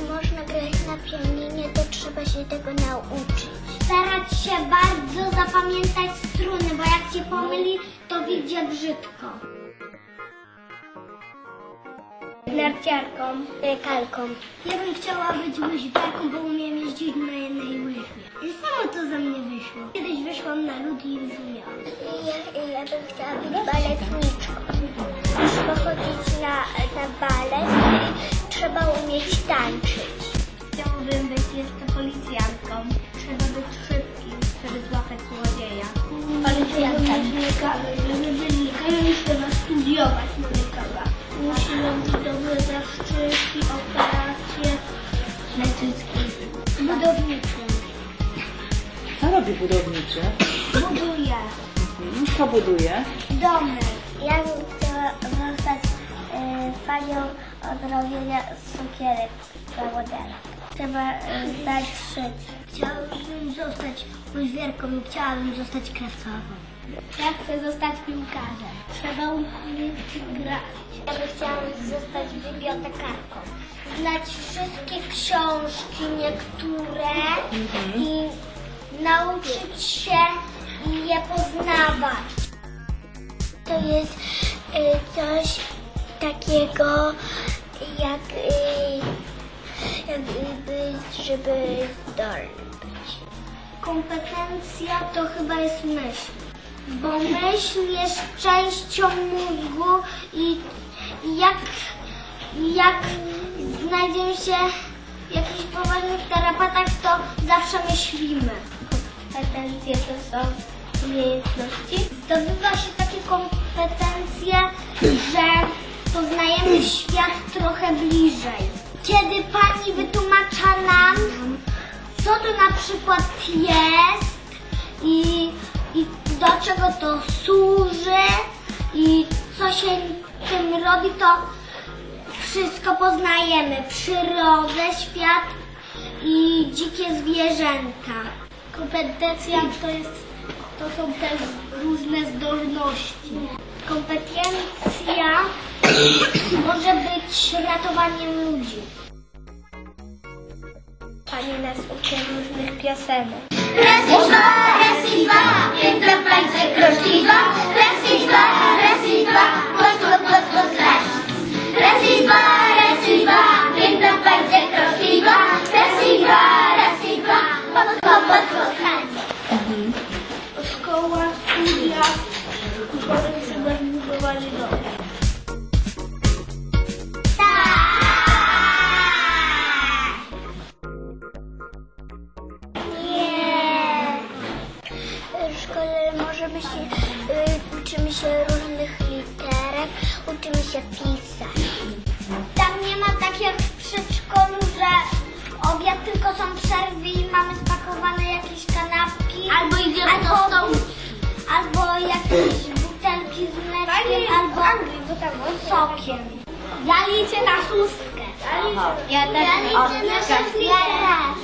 można grać na pianinie, to trzeba się tego nauczyć. Starać się bardzo zapamiętać struny, bo jak się pomyli, to wyjdzie brzydko. Narciarką, kalką. Ja bym chciała być łyżwiarką, bo umiem jeździć na jednej łyżwie. I samo to ze mnie wyszło. Kiedyś wyszłam na lód i już. Ja, ja bym chciała być baletniczką. Trzeba chodzić na, na balet trzeba umieć tańczyć. Chciałabym być jeszcze policjantką. Trzeba być szybkim, żeby złapać złodzieja. Policjanta. Żeby być lekarzem, trzeba studiować na lekarza. Musi robić dobre zaszczyki, operacje medyczne. Budowniczym. Co robi budowniczy? Buduje. Mhm. Kto buduje? Domy. Ja bym chciała zostać e, panią odrobienia cukierek zawodera. Trzeba e, zdać szyć. Chciałabym zostać łyżwiarką i chciałabym zostać krawcową. Ja chcę zostać piłkarzem. Trzeba umieć grać. Ja bym chciała zostać bibliotekarką. Znać wszystkie książki, niektóre i nauczyć się je poznawać. To jest y, coś takiego jak, y, jakby, żeby zdolny być. Kompetencja to chyba jest myśl. Bo myśl jest częścią mózgu i jak, jak znajdziemy się w jakichś poważnych tarapatach, to zawsze myślimy. Kompetencje to są umiejętności. Zdobywa się takie kompetencje, że poznajemy świat trochę bliżej. Kiedy pani wytłumacza nam, co to na przykład jest i, i do czego to służy i co się tym robi, to wszystko poznajemy. Przyrodę, świat i dzikie zwierzęta. Kompetencja to, jest, to są też różne zdolności. Kompetencja może być ratowaniem ludzi. Pani nas uczy różnych piosenek. I dwa, piękna dwa, raz i dwa, poszło, poszło raz i dwa, piękna dwa, raz i dwa, poszło, poszło zrazić. Szkoła, studia, szkoły trzeba zbudować dom. Możemy się, y, uczymy się różnych literek, uczymy się pisać. Tam nie ma tak jak w przedszkolu, że obiad tylko są przerwy i mamy spakowane jakieś kanapki. Albo idziemy do albo, stołu. albo jakieś butelki z mleczkiem, albo sokiem. Ja liczę na szóstkę. Ja też. Ja liczę szóstkę. Ja liczę na szóstkę.